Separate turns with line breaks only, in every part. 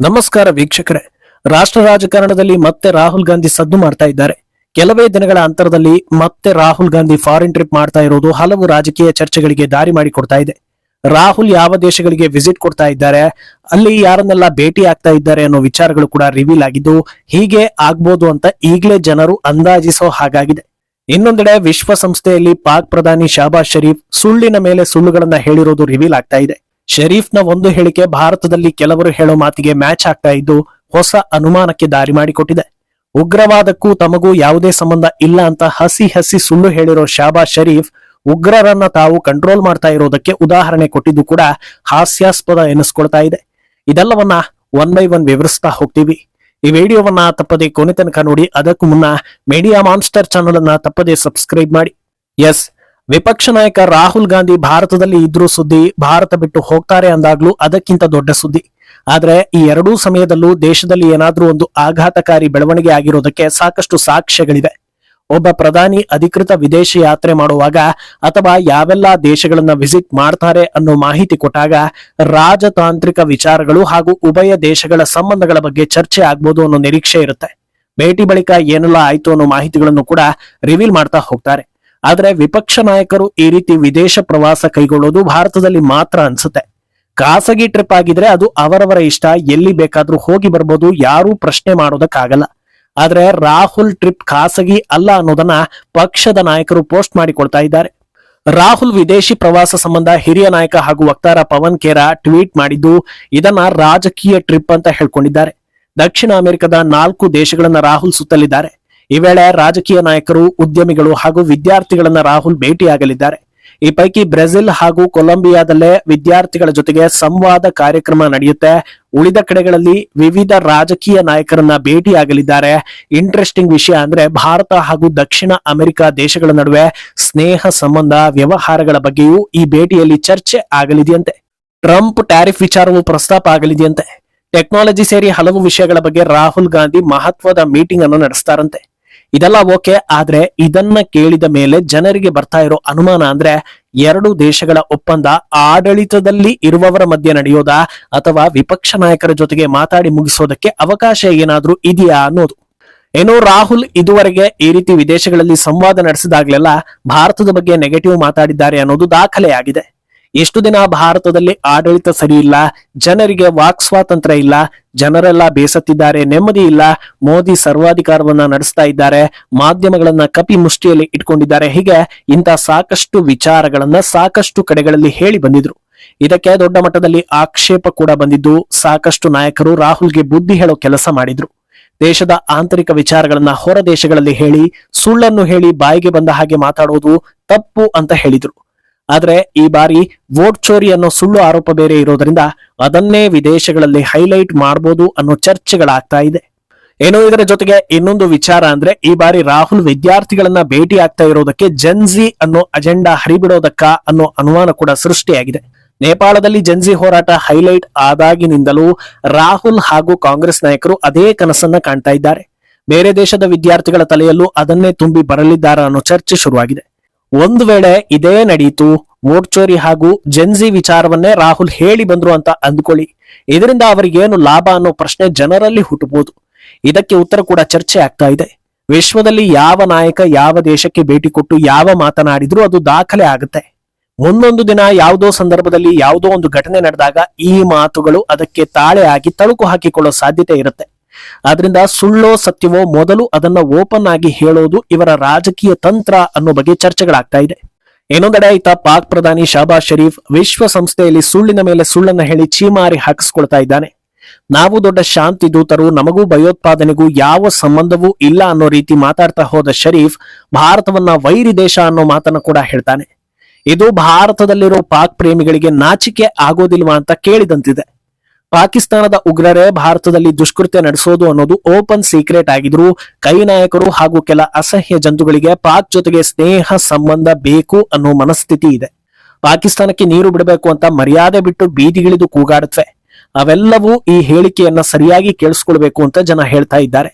ನಮಸ್ಕಾರ ವೀಕ್ಷಕರೇ. ರಾಷ್ಟ್ರ ರಾಜಕಾರಣದಲ್ಲಿ ಮತ್ತೆ ರಾಹುಲ್ ಗಾಂಧಿ ಸದ್ದು ಮಾಡ್ತಾ ಇದ್ದಾರೆ. ಕೆಲವೇ ದಿನಗಳ ಅಂತರದಲ್ಲಿ ಮತ್ತೆ ರಾಹುಲ್ ಗಾಂಧಿ ಫಾರಿನ್ ಟ್ರಿಪ್ ಮಾಡ್ತಾ ಇರೋದು ಹಲವು ರಾಜಕೀಯ ಚರ್ಚೆಗಳಿಗೆ ದಾರಿ ಮಾಡಿಕೊಡ್ತಾ ಇದೆ. ರಾಹುಲ್ ಯಾವ ದೇಶಗಳಿಗೆ ವಿಸಿಟ್ ಕೊಡ್ತಾ ಇದ್ದಾರೆ, ಅಲ್ಲಿ ಯಾರನ್ನೆಲ್ಲ ಭೇಟಿ ಆಗ್ತಾ ಇದ್ದಾರೆ ಅನ್ನೋ ವಿಚಾರಗಳು ಕೂಡ ರಿವೀಲ್ ಆಗಿದ್ದು, ಹೀಗೆ ಆಗ್ಬೋದು ಅಂತ ಈಗಲೇ ಜನರು ಅಂದಾಜಿಸೋ ಹಾಗಾಗಿದೆ. ಇನ್ನೊಂದೆಡೆ ವಿಶ್ವಸಂಸ್ಥೆಯಲ್ಲಿ ಪಾಕ್ ಪ್ರಧಾನಿ ಶಹಬಾಜ್ ಶರೀಫ್ ಸುಳ್ಳಿನ ಮೇಲೆ ಸುಳ್ಳುಗಳನ್ನ ಹೇಳಿರೋದು ರಿವೀಲ್ ಆಗ್ತಾ ಇದೆ. ಶರೀಫ್ನ ಒಂದು ಹೇಳಿಕೆ ಭಾರತದಲ್ಲಿ ಕೆಲವರು ಹೇಳೋ ಮಾತಿಗೆ ಮ್ಯಾಚ್ ಆಗ್ತಾ ಇದ್ದು ಹೊಸ ಅನುಮಾನಕ್ಕೆ ದಾರಿ ಮಾಡಿಕೊಟ್ಟಿದೆ. ಉಗ್ರವಾದಕ್ಕೂ ತಮಗೂ ಯಾವುದೇ ಸಂಬಂಧ ಇಲ್ಲ ಅಂತ ಹಸಿ ಹಸಿ ಸುಳ್ಳು ಹೇಳಿರೋ ಶಾಬಾಜ್ ಶರೀಫ್ ಉಗ್ರರನ್ನ ತಾವು ಕಂಟ್ರೋಲ್ ಮಾಡ್ತಾ ಇರೋದಕ್ಕೆ ಉದಾಹರಣೆ ಕೊಟ್ಟಿದ್ದು ಕೂಡ ಹಾಸ್ಯಾಸ್ಪದ ಎನಿಸ್ಕೊಳ್ತಾ ಇದೆ. ಇದೆಲ್ಲವನ್ನ ಒನ್ ಬೈ ಒನ್ ವಿವರಿಸ್ತಾ ಹೋಗ್ತೀವಿ. ಈ ವಿಡಿಯೋವನ್ನ ತಪ್ಪದೆ ಕೊನೆ ತನಕ ನೋಡಿ, ಅದಕ್ಕೂ ಮುನ್ನ ಮೀಡಿಯಾ ಮಾನ್ಸ್ಟರ್ ಚಾನಲ್ ಅನ್ನ ತಪ್ಪದೆ ಸಬ್ಸ್ಕ್ರೈಬ್ ಮಾಡಿ. ಎಸ್ ವಿಪಕ್ಷ ನಾಯಕ ರಾಹುಲ್ ಗಾಂಧಿ ಭಾರತದಲ್ಲಿ ಇದ್ರೂ ಸುದ್ದಿ ಭಾರತ ಬಿಟ್ಟು ಹೋಗ್ತಾರೆ ಅಂದಾಗ್ಲೂ ಅದಕ್ಕಿಂತ ದೊಡ್ಡ ಸುದ್ದಿ. ಆದ್ರೆ ಈ ಎರಡೂ ಸಮಯದಲ್ಲೂ ದೇಶದಲ್ಲಿ ಏನಾದ್ರೂ ಒಂದು ಆಘಾತಕಾರಿ ಬೆಳವಣಿಗೆ ಆಗಿರೋದಕ್ಕೆ ಸಾಕಷ್ಟು ಸಾಕ್ಷ್ಯಗಳಿವೆ. ಒಬ್ಬ ಪ್ರಧಾನಿ ಅಧಿಕೃತ ವಿದೇಶ ಯಾತ್ರೆ ಮಾಡುವಾಗ ಅಥವಾ ಯಾವೆಲ್ಲ ದೇಶಗಳನ್ನ ವಿಸಿಟ್ ಮಾಡ್ತಾರೆ ಅನ್ನೋ ಮಾಹಿತಿ ಕೊಟ್ಟಾಗ ರಾಜತಾಂತ್ರಿಕ ವಿಚಾರಗಳು ಹಾಗೂ ಉಭಯ ದೇಶಗಳ ಸಂಬಂಧಗಳ ಬಗ್ಗೆ ಚರ್ಚೆ ಆಗ್ಬೋದು ಅನ್ನೋ ನಿರೀಕ್ಷೆ ಇರುತ್ತೆ. ಭೇಟಿ ಬಳಿಕ ಏನೆಲ್ಲ ಆಯ್ತು ಅನ್ನೋ ಮಾಹಿತಿಗಳನ್ನು ಕೂಡ ರಿವೀಲ್ ಮಾಡ್ತಾ ಹೋಗ್ತಾರೆ. ಆದ್ರೆ ವಿಪಕ್ಷ ನಾಯಕರು ಈ ರೀತಿ ವಿದೇಶ ಪ್ರವಾಸ ಕೈಗೊಳ್ಳೋದು ಭಾರತದಲ್ಲಿ ಮಾತ್ರ ಅನ್ಸುತ್ತೆ. ಖಾಸಗಿ ಟ್ರಿಪ್ ಆಗಿದ್ರೆ ಅದು ಅವರವರ ಇಷ್ಟ, ಎಲ್ಲಿ ಬೇಕಾದ್ರೂ ಹೋಗಿ ಬರ್ಬೋದು, ಯಾರೂ ಪ್ರಶ್ನೆ ಮಾಡೋದಕ್ಕಾಗಲ್ಲ. ಆದ್ರೆ ರಾಹುಲ್ ಟ್ರಿಪ್ ಖಾಸಗಿ ಅಲ್ಲ ಅನ್ನೋದನ್ನ ಪಕ್ಷದ ನಾಯಕರು ಪೋಸ್ಟ್ ಮಾಡಿಕೊಳ್ತಾ ಇದ್ದಾರೆ. ರಾಹುಲ್ ವಿದೇಶಿ ಪ್ರವಾಸ ಸಂಬಂಧ ಹಿರಿಯ ನಾಯಕ ಹಾಗೂ ವಕ್ತಾರ ಪವನ್ ಖೇರಾ ಟ್ವೀಟ್ ಮಾಡಿದ್ದು, ಇದನ್ನ ರಾಜಕೀಯ ಟ್ರಿಪ್ ಅಂತ ಹೇಳ್ಕೊಂಡಿದ್ದಾರೆ. ದಕ್ಷಿಣ ಅಮೆರಿಕದ ನಾಲ್ಕು ದೇಶಗಳನ್ನ ರಾಹುಲ್ ಸುತ್ತಲಿದ್ದಾರೆ. ಈ ವೇಳೆ ರಾಜಕೀಯ ನಾಯಕರು, ಉದ್ಯಮಿಗಳು ಹಾಗೂ ವಿದ್ಯಾರ್ಥಿಗಳನ್ನ ರಾಹುಲ್ ಭೇಟಿಯಾಗಲಿದ್ದಾರೆ. ಈ ಪೈಕಿ ಬ್ರೆಜಿಲ್ ಹಾಗೂ ಕೊಲಂಬಿಯಾದಲ್ಲೇ ವಿದ್ಯಾರ್ಥಿಗಳ ಜೊತೆಗೆ ಸಂವಾದ ಕಾರ್ಯಕ್ರಮ ನಡೆಯುತ್ತೆ. ಉಳಿದ ಕಡೆಗಳಲ್ಲಿ ವಿವಿಧ ರಾಜಕೀಯ ನಾಯಕರನ್ನ ಭೇಟಿಯಾಗಲಿದ್ದಾರೆ. ಇಂಟ್ರೆಸ್ಟಿಂಗ್ ವಿಷಯ ಅಂದ್ರೆ ಭಾರತ ಹಾಗೂ ದಕ್ಷಿಣ ಅಮೆರಿಕ ದೇಶಗಳ ನಡುವೆ ಸ್ನೇಹ ಸಂಬಂಧ, ವ್ಯವಹಾರಗಳ ಬಗ್ಗೆಯೂ ಈ ಭೇಟಿಯಲ್ಲಿ ಚರ್ಚೆ ಆಗಲಿದೆಯಂತೆ. ಟ್ರಂಪ್ ಟ್ಯಾರಿಫ್ ವಿಚಾರವು ಪ್ರಸ್ತಾಪ ಆಗಲಿದೆಯಂತೆ. ಟೆಕ್ನಾಲಜಿ ಸೇರಿ ಹಲವು ವಿಷಯಗಳ ಬಗ್ಗೆ ರಾಹುಲ್ ಗಾಂಧಿ ಮಹತ್ವದ ಮೀಟಿಂಗ್ ಅನ್ನು ನಡೆಸ್ತಾರಂತೆ. ಇದೆಲ್ಲ ಓಕೆ, ಆದ್ರೆ ಇದನ್ನ ಕೇಳಿದ ಮೇಲೆ ಜನರಿಗೆ ಬರ್ತಾ ಇರೋ ಅನುಮಾನ ಅಂದ್ರೆ ಎರಡು ದೇಶಗಳ ಒಪ್ಪಂದ ಆಡಳಿತದಲ್ಲಿ ಇರುವವರ ಮಧ್ಯೆ ನಡೆಯೋದಾ ಅಥವಾ ವಿಪಕ್ಷ ನಾಯಕರ ಜೊತೆಗೆ ಮಾತಾಡಿ ಮುಗಿಸೋದಕ್ಕೆ ಅವಕಾಶ ಏನಾದ್ರೂ ಇದೆಯಾ ಅನ್ನೋದು. ಏನೋ ರಾಹುಲ್ ಇದುವರೆಗೆ ಈ ರೀತಿ ವಿದೇಶಗಳಲ್ಲಿ ಸಂವಾದ ನಡೆಸಿದಾಗ್ಲೆಲ್ಲ ಭಾರತದ ಬಗ್ಗೆ ನೆಗೆಟಿವ್ ಮಾತಾಡಿದ್ದಾರೆ ಅನ್ನೋದು ದಾಖಲೆಯಾಗಿದೆ. ಎಷ್ಟು ದಿನ ಭಾರತದಲ್ಲಿ ಆಡಳಿತ ಸರಿ ಇಲ್ಲ, ಜನರಿಗೆ ವಾಕ್ ಸ್ವಾತಂತ್ರ್ಯ ಇಲ್ಲ, ಜನರೆಲ್ಲ ಬೇಸತ್ತಿದ್ದಾರೆ, ನೆಮ್ಮದಿ ಇಲ್ಲ. ಮೋದಿ ಸರ್ವಾಧಿಕಾರವನ್ನ ನಡೆಸ್ತಾ ಇದ್ದಾರೆ, ಮಾಧ್ಯಮಗಳನ್ನ ಕಪಿ ಮುಷ್ಟಿಯಲ್ಲಿ ಇಟ್ಕೊಂಡಿದ್ದಾರೆ. ಹೀಗೆ ಇಂಥ ಸಾಕಷ್ಟು ವಿಚಾರಗಳನ್ನ ಸಾಕಷ್ಟು ಕಡೆಗಳಲ್ಲಿ ಹೇಳಿ ಬಂದಿದ್ರು. ಇದಕ್ಕೆ ದೊಡ್ಡ ಮಟ್ಟದಲ್ಲಿ ಆಕ್ಷೇಪ ಕೂಡ ಬಂದಿದ್ದು, ಸಾಕಷ್ಟು ನಾಯಕರು ರಾಹುಲ್ಗೆ ಬುದ್ಧಿ ಹೇಳೋ ಕೆಲಸ ಮಾಡಿದ್ರು. ದೇಶದ ಆಂತರಿಕ ವಿಚಾರಗಳನ್ನ ಹೊರ ದೇಶಗಳಲ್ಲಿ ಹೇಳಿ, ಸುಳ್ಳನ್ನು ಹೇಳಿ ಬಾಯಿಗೆ ಬಂದ ಹಾಗೆ ಮಾತಾಡೋದು ತಪ್ಪು ಅಂತ ಹೇಳಿದ್ರು. ಆದ್ರೆ ಈ ಬಾರಿ ವೋಟ್ ಚೋರಿ ಅನ್ನೋ ಸುಳ್ಳು ಆರೋಪ ಬೇರೆ ಇರೋದ್ರಿಂದ ಅದನ್ನೇ ವಿದೇಶಗಳಲ್ಲಿ ಹೈಲೈಟ್ ಮಾಡಬಹುದು ಅನ್ನೋ ಚರ್ಚೆಗಳಾಗ್ತಾ ಇದೆ. ಏನೋ ಇದರ ಜೊತೆಗೆ ಇನ್ನೊಂದು ವಿಚಾರ ಅಂದ್ರೆ ಈ ಬಾರಿ ರಾಹುಲ್ ವಿದ್ಯಾರ್ಥಿಗಳನ್ನ ಭೇಟಿ ಆಗ್ತಾ ಇರೋದಕ್ಕೆ ಜನ್ಜಿ ಅನ್ನೋ ಅಜೆಂಡಾ ಹರಿಬಿಡೋದಕ್ಕ ಅನ್ನೋ ಅನುಮಾನ ಕೂಡ ಸೃಷ್ಟಿಯಾಗಿದೆ. ನೇಪಾಳದಲ್ಲಿ ಜನ್ಜಿ ಹೋರಾಟ ಹೈಲೈಟ್ ಆದಾಗಿನಿಂದಲೂ ರಾಹುಲ್ ಹಾಗೂ ಕಾಂಗ್ರೆಸ್ ನಾಯಕರು ಅದೇ ಕನಸನ್ನ ಕಾಣ್ತಾ ಇದ್ದಾರೆ. ಬೇರೆ ದೇಶದ ವಿದ್ಯಾರ್ಥಿಗಳ ತಲೆಯಲ್ಲೂ ಅದನ್ನೇ ತುಂಬಿ ಬರಲಿದ್ದಾರೆ ಅನ್ನೋ ಚರ್ಚೆ ಶುರುವಾಗಿದೆ. ಒಂದು ವೇಳೆ ಇದೇ ನಡೆಯಿತು ವೋಟ್ ಚೋರಿ ಹಾಗೂ ಜೆನ್ಜಿ ವಿಚಾರವನ್ನೇ ರಾಹುಲ್ ಹೇಳಿ ಬಂದ್ರು ಅಂತ ಅಂದ್ಕೊಳ್ಳಿ. ಇದರಿಂದ ಅವರಿಗೇನು ಲಾಭ ಅನ್ನೋ ಪ್ರಶ್ನೆ ಜನರಲ್ಲಿ ಹುಟ್ಟಬಹುದು ಇದಕ್ಕೆ ಉತ್ತರ ಕೂಡ ಚರ್ಚೆ ಆಗ್ತಾ ಇದೆ. ವಿಶ್ವದಲ್ಲಿ ಯಾವ ನಾಯಕ ಯಾವ ದೇಶಕ್ಕೆ ಭೇಟಿ ಕೊಟ್ಟು ಯಾವ ಮಾತನಾಡಿದ್ರು ಅದು ದಾಖಲೆ ಆಗುತ್ತೆ. ಮುಂದೊಂದು ದಿನ ಯಾವುದೋ ಸಂದರ್ಭದಲ್ಲಿ ಯಾವುದೋ ಒಂದು ಘಟನೆ ನಡೆದಾಗ ಈ ಮಾತುಗಳು ಅದಕ್ಕೆ ತಾಳೆ ಆಗಿ ತಳುಕು ಹಾಕಿಕೊಳ್ಳೋ ಸಾಧ್ಯತೆ ಇರುತ್ತೆ. ಆದ್ರಿಂದ ಸುಳ್ಳೋ ಸತ್ಯವೋ ಮೊದಲು ಅದನ್ನ ಓಪನ್ ಆಗಿ ಹೇಳೋದು ಇವರ ರಾಜಕೀಯ ತಂತ್ರ ಅನ್ನೋ ಬಗ್ಗೆ ಚರ್ಚೆಗಳಾಗ್ತಾ ಇದೆ. ಇನ್ನೊಂದೆಡೆ ಈತ ಪಾಕ್ ಪ್ರಧಾನಿ ಶಾಬಾಜ್ ಶರೀಫ್ ವಿಶ್ವಸಂಸ್ಥೆಯಲ್ಲಿ ಸುಳ್ಳಿನ ಮೇಲೆ ಸುಳ್ಳನ್ನ ಹೇಳಿ ಚೀಮಾರಿ ಹಾಕಿಸ್ಕೊಳ್ತಾ ಇದ್ದಾನೆ. ನಾವು ದೊಡ್ಡ ಶಾಂತಿ ದೂತರು ನಮಗೂ ಭಯೋತ್ಪಾದನೆಗೂ ಯಾವ ಸಂಬಂಧವೂ ಇಲ್ಲ ಅನ್ನೋ ರೀತಿ ಮಾತಾಡ್ತಾ ಹೋದ ಶರೀಫ್ ಭಾರತವನ್ನ ವೈರಿ ದೇಶ ಅನ್ನೋ ಮಾತನ್ನ ಕೂಡ ಹೇಳ್ತಾನೆ. ಇದು ಭಾರತದಲ್ಲಿರೋ ಪಾಕ್ ಪ್ರೇಮಿಗಳಿಗೆ ನಾಚಿಕೆ ಆಗೋದಿಲ್ವಾ ಅಂತ ಕೇಳಿದಂತಿದೆ. ಪಾಕಿಸ್ತಾನದ ಉಗ್ರರೇ ಭಾರತದಲ್ಲಿ ದುಷ್ಕೃತ್ಯ ನಡೆಸೋದು ಅನ್ನೋದು ಓಪನ್ ಸೀಕ್ರೆಟ್ ಆಗಿದ್ರು. ಕೈ ನಾಯಕರು ಹಾಗೂ ಕೆಲ ಅಸಹ್ಯ ಜಂತುಗಳಿಗೆ ಪಾಕ್ ಜೊತೆಗೆ ಸ್ನೇಹ ಸಂಬಂಧ ಬೇಕು ಅನ್ನೋ ಮನಸ್ಥಿತಿ ಇದೆ. ಪಾಕಿಸ್ತಾನಕ್ಕೆ ನೀರು ಬಿಡಬೇಕು ಅಂತ ಮರ್ಯಾದೆ ಬಿಟ್ಟು ಬೀದಿಗಿಳಿದು ಕೂಗಾಡುತ್ತವೆ ಅವೆಲ್ಲವೂ ಈ ಹೇಳಿಕೆಯನ್ನ ಸರಿಯಾಗಿ ಕೇಳಿಸ್ಕೊಳ್ಬೇಕು ಅಂತ ಜನ ಹೇಳ್ತಾ ಇದ್ದಾರೆ.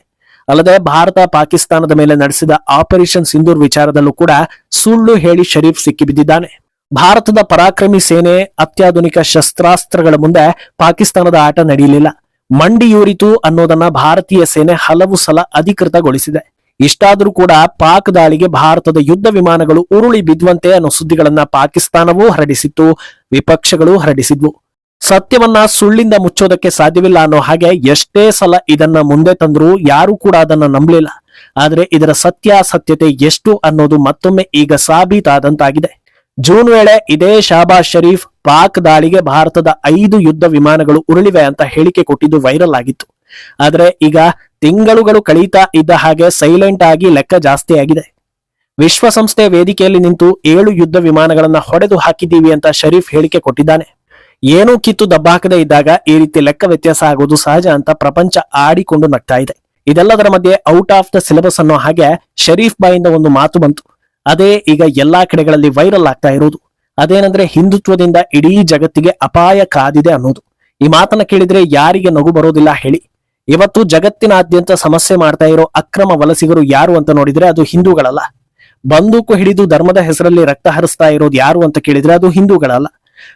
ಅಲ್ಲದೆ ಭಾರತ ಪಾಕಿಸ್ತಾನದ ಮೇಲೆ ನಡೆಸಿದ ಆಪರೇಷನ್ ಸಿಂಧೂರ್ ವಿಚಾರದಲ್ಲೂ ಕೂಡ ಸುಳ್ಳು ಹೇಳಿ ಶರೀಫ್ ಸಿಕ್ಕಿಬಿದ್ದಿದ್ದಾನೆ. ಭಾರತದ ಪರಾಕ್ರಮಿ ಸೇನೆ ಅತ್ಯಾಧುನಿಕ ಶಸ್ತ್ರಾಸ್ತ್ರಗಳ ಮುಂದೆ ಪಾಕಿಸ್ತಾನದ ಆಟ ನಡೆಯಲಿಲ್ಲ. ಮಂಡಿಯೂರಿತು ಅನ್ನೋದನ್ನ ಭಾರತೀಯ ಸೇನೆ ಹಲವು ಸಲ ಅಧಿಕೃತಗೊಳಿಸಿದೆ. ಇಷ್ಟಾದರೂ ಕೂಡ ಪಾಕ್ ದಾಳಿಗೆ ಭಾರತದ ಯುದ್ಧ ವಿಮಾನಗಳು ಉರುಳಿ ಬಿದ್ದುವಂತೆ ಅನ್ನೋ ಸುದ್ದಿಗಳನ್ನ ಪಾಕಿಸ್ತಾನವೂ ಹರಡಿಸಿತ್ತು, ವಿಪಕ್ಷಗಳು ಹರಡಿಸಿದ್ವು. ಸತ್ಯವನ್ನ ಸುಳ್ಳಿಂದ ಮುಚ್ಚೋದಕ್ಕೆ ಸಾಧ್ಯವಿಲ್ಲ ಅನ್ನೋ ಹಾಗೆ ಎಷ್ಟೇ ಸಲ ಇದನ್ನ ಮುಂದೆ ತಂದರೂ ಯಾರೂ ಕೂಡ ಅದನ್ನ ನಂಬಲಿಲ್ಲ. ಆದರೆ ಇದರ ಸತ್ಯಾಸತ್ಯತೆ ಎಷ್ಟು ಅನ್ನೋದು ಮತ್ತೊಮ್ಮೆ ಈಗ ಸಾಬೀತಾದಂತಾಗಿದೆ. ಜೂನ್ ವೇಳೆ ಇದೇ ಶಾಬಾಜ್ ಶರೀಫ್ ಪಾಕ್ ದಾಳಿಗೆ ಭಾರತದ ಐದು ಯುದ್ಧ ವಿಮಾನಗಳು ಉರುಳಿವೆ ಅಂತ ಹೇಳಿಕೆ ಕೊಟ್ಟಿದ್ದು ವೈರಲ್ ಆಗಿತ್ತು. ಆದ್ರೆ ಈಗ ತಿಂಗಳುಗಳು ಕಳೀತಾ ಇದ್ದ ಹಾಗೆ ಸೈಲೆಂಟ್ ಆಗಿ ಲೆಕ್ಕ ಜಾಸ್ತಿ ಆಗಿದೆ. ವಿಶ್ವಸಂಸ್ಥೆ ವೇದಿಕೆಯಲ್ಲಿ ನಿಂತು ಏಳು ಯುದ್ಧ ವಿಮಾನಗಳನ್ನ ಹೊಡೆದು ಹಾಕಿದ್ದೀವಿ ಅಂತ ಶರೀಫ್ ಹೇಳಿಕೆ ಕೊಟ್ಟಿದ್ದಾನೆ. ಏನೂ ಕಿತ್ತು ದಬ್ಬಾಕದೇ ಇದ್ದಾಗ ಈ ರೀತಿ ಲೆಕ್ಕ ವ್ಯತ್ಯಾಸ ಆಗೋದು ಸಹಜ ಅಂತ ಪ್ರಪಂಚ ಆಡಿಕೊಂಡು ನಗ್ತಾ ಇದೆ. ಇದೆಲ್ಲದರ ಮಧ್ಯೆ ಔಟ್ ಆಫ್ ದ ಸಿಲೆಬಸ್ ಅನ್ನೋ ಹಾಗೆ ಶರೀಫ್ ಬಾಯಿಂದ ಒಂದು ಮಾತು ಬಂತು. ಅದೇ ಈಗ ಎಲ್ಲಾ ಕಡೆಗಳಲ್ಲಿ ವೈರಲ್ ಆಗ್ತಾ ಇರೋದು. ಅದೇನಂದ್ರೆ ಹಿಂದುತ್ವದಿಂದ ಇಡೀ ಜಗತ್ತಿಗೆ ಅಪಾಯ ಕಾದಿದೆ ಅನ್ನೋದು. ಈ ಮಾತನ್ನ ಕೇಳಿದ್ರೆ ಯಾರಿಗೆ ನಗು ಬರೋದಿಲ್ಲ ಹೇಳಿ. ಇವತ್ತು ಜಗತ್ತಿನಾದ್ಯಂತ ಸಮಸ್ಯೆ ಮಾಡ್ತಾ ಇರೋ ಅಕ್ರಮ ವಲಸಿಗರು ಯಾರು ಅಂತ ನೋಡಿದ್ರೆ ಅದು ಹಿಂದೂಗಳಲ್ಲ. ಬಂದೂಕು ಹಿಡಿದು ಧರ್ಮದ ಹೆಸರಲ್ಲಿ ರಕ್ತ ಹರಿಸ್ತಾ ಇರೋದು ಯಾರು ಅಂತ ಕೇಳಿದ್ರೆ ಅದು ಹಿಂದೂಗಳಲ್ಲ.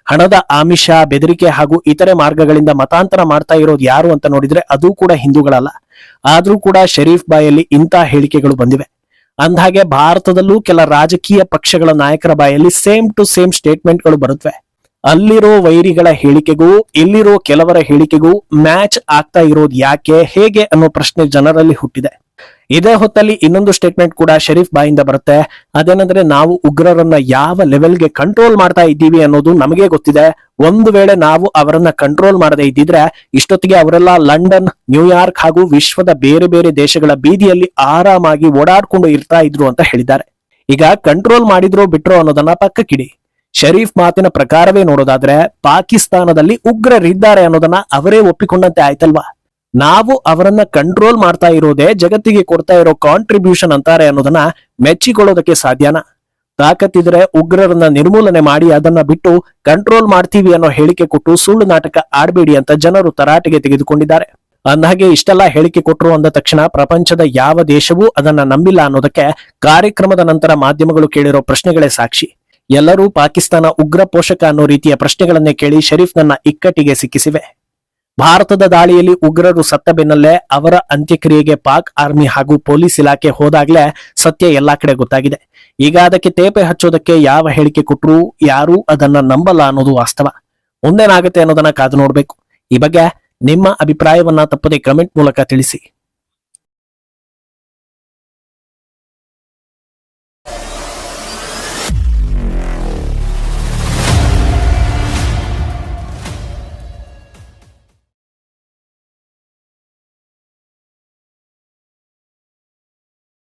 ಹಣದ ಆಮಿಷ, ಬೆದರಿಕೆ ಹಾಗೂ ಇತರೆ ಮಾರ್ಗಗಳಿಂದ ಮತಾಂತರ ಮಾಡ್ತಾ ಇರೋದು ಯಾರು ಅಂತ ನೋಡಿದ್ರೆ ಅದು ಕೂಡ ಹಿಂದೂಗಳಲ್ಲ. ಆದ್ರೂ ಕೂಡ ಶರೀಫ್ ಬಾಯಲ್ಲಿ ಇಂತಹ ಹೇಳಿಕೆಗಳು ಬಂದಿವೆ. ಅಂದ್ಹಾಗೆ ಭಾರತದಲ್ಲೂ ಕೆಲ ರಾಜಕೀಯ ಪಕ್ಷಗಳ ನಾಯಕರ ಬಾಯಲ್ಲಿ ಸೇಮ್ ಟು ಸೇಮ್ ಸ್ಟೇಟ್ಮೆಂಟ್ಗಳು ಬರುತ್ತವೆ ಅಲ್ಲಿರೋ ವೈರಿಗಳ ಹೇಳಿಕೆಗೂ, ಇಲ್ಲಿರೋ ಕೆಲವರ ಹೇಳಿಕೆಗೂ ಮ್ಯಾಚ್ ಆಗ್ತಾ ಇರೋದು ಯಾಕೆ, ಹೇಗೆ ಅನ್ನೋ ಪ್ರಶ್ನೆ ಜನರಲ್ಲಿ ಹುಟ್ಟಿದೆ. ಇದೇ ಹೊತ್ತಲ್ಲಿ ಇನ್ನೊಂದು ಸ್ಟೇಟ್ಮೆಂಟ್ ಕೂಡ ಶರೀಫ್ ಬಾಯಿಂದ ಬರುತ್ತೆ. ಅದೇನಂದ್ರೆ ನಾವು ಉಗ್ರರನ್ನ ಯಾವ ಲೆವೆಲ್ಗೆ ಕಂಟ್ರೋಲ್ ಮಾಡ್ತಾ ಇದ್ದೀವಿ ಅನ್ನೋದು ನಮಗೆ ಗೊತ್ತಿದೆ. ಒಂದು ವೇಳೆ ನಾವು ಅವರನ್ನ ಕಂಟ್ರೋಲ್ ಮಾಡದೇ ಇದ್ದಿದ್ರೆ ಇಷ್ಟೊತ್ತಿಗೆ ಅವರೆಲ್ಲ ಲಂಡನ್, ನ್ಯೂಯಾರ್ಕ್ ಹಾಗೂ ವಿಶ್ವದ ಬೇರೆ ಬೇರೆ ದೇಶಗಳ ಬೀದಿಯಲ್ಲಿ ಆರಾಮಾಗಿ ಓಡಾಡ್ಕೊಂಡು ಇರ್ತಾ ಇದ್ರು ಅಂತ ಹೇಳಿದ್ದಾರೆ. ಈಗ ಕಂಟ್ರೋಲ್ ಮಾಡಿದ್ರೋ ಬಿಟ್ರೋ ಅನ್ನೋದನ್ನ ಪಕ್ಕಕ್ಕಿಡಿ. ಶರೀಫ್ ಮಾತಿನ ಪ್ರಕಾರವೇ ನೋಡೋದಾದ್ರೆ ಪಾಕಿಸ್ತಾನದಲ್ಲಿ ಉಗ್ರರಿದ್ದಾರೆ ಅನ್ನೋದನ್ನ ಅವರೇ ಒಪ್ಪಿಕೊಂಡಂತೆ ಆಯ್ತಲ್ವಾ? ನಾವು ಅವರನ್ನ ಕಂಟ್ರೋಲ್ ಮಾಡ್ತಾ ಇರೋದೇ, ಜಗತ್ತಿಗೆ ಕೊಡ್ತಾ ಇರೋ ಕಾಂಟ್ರಿಬ್ಯೂಷನ್ ಅಂತಾರೆ ಅನ್ನೋದನ್ನ ಮೆಚ್ಚಿಕೊಳ್ಳೋದಕ್ಕೆ ಸಾಧ್ಯನಾ? ತಾಕತ್ತಿದ್ರೆ ಉಗ್ರರನ್ನ ನಿರ್ಮೂಲನೆ ಮಾಡಿ ಅದನ್ನ ಬಿಟ್ಟು ಕಂಟ್ರೋಲ್ ಮಾಡ್ತೀವಿ ಅನ್ನೋ ಹೇಳಿಕೆ ಕೊಟ್ಟು ಸುಳ್ಳು ನಾಟಕ ಆಡಬೇಡಿ ಅಂತ ಜನರು ತರಾಟೆಗೆ ತೆಗೆದುಕೊಂಡಿದ್ದಾರೆ. ಅಂದಹಾಗೆ ಇಷ್ಟೆಲ್ಲ ಹೇಳಿಕೆ ಕೊಟ್ಟರು ಅಂದ ತಕ್ಷಣ ಪ್ರಪಂಚದ ಯಾವ ದೇಶವೂ ಅದನ್ನ ನಂಬಿಲ್ಲ ಅನ್ನೋದಕ್ಕೆ ಕಾರ್ಯಕ್ರಮದ ನಂತರ ಮಾಧ್ಯಮಗಳು ಕೇಳಿರೋ ಪ್ರಶ್ನೆಗಳೇ ಸಾಕ್ಷಿ. ಎಲ್ಲರೂ ಪಾಕಿಸ್ತಾನ ಉಗ್ರ ಪೋಷಕ ಅನ್ನೋ ರೀತಿಯ ಪ್ರಶ್ನೆಗಳನ್ನೇ ಕೇಳಿ ಶರೀಫ್ ನನ್ನ ಇಕ್ಕಟ್ಟಿಗೆ ಸಿಕ್ಕಿಸಿವೆ. ಭಾರತದ ದಾಳಿಯಲ್ಲಿ ಉಗ್ರರು ಸತ್ತ ಬೆನ್ನಲ್ಲೇ ಅವರ ಅಂತ್ಯಕ್ರಿಯೆಗೆ ಪಾಕ್, ಆರ್ಮಿ ಹಾಗೂ ಪೊಲೀಸ್ ಇಲಾಖೆ ಹೋದಾಗ್ಲೇ ಸತ್ಯ ಎಲ್ಲಾ ಕಡೆ ಗೊತ್ತಾಗಿದೆ. ಈಗ ಅದಕ್ಕೆ ತೇಪೆ ಹಚ್ಚೋದಕ್ಕೆ ಯಾವ ಹೇಳಿಕೆ ಕೊಟ್ಟರು ಯಾರೂ ಅದನ್ನ ನಂಬಲ್ಲ ಅನ್ನೋದು ವಾಸ್ತವ. ಮುಂದೇನಾಗುತ್ತೆ ಅನ್ನೋದನ್ನ ಕಾದು ನೋಡ್ಬೇಕು. ಈ ಬಗ್ಗೆ ನಿಮ್ಮ ಅಭಿಪ್ರಾಯವನ್ನ ತಪ್ಪದೆ ಕಮೆಂಟ್ ಮೂಲಕ ತಿಳಿಸಿ.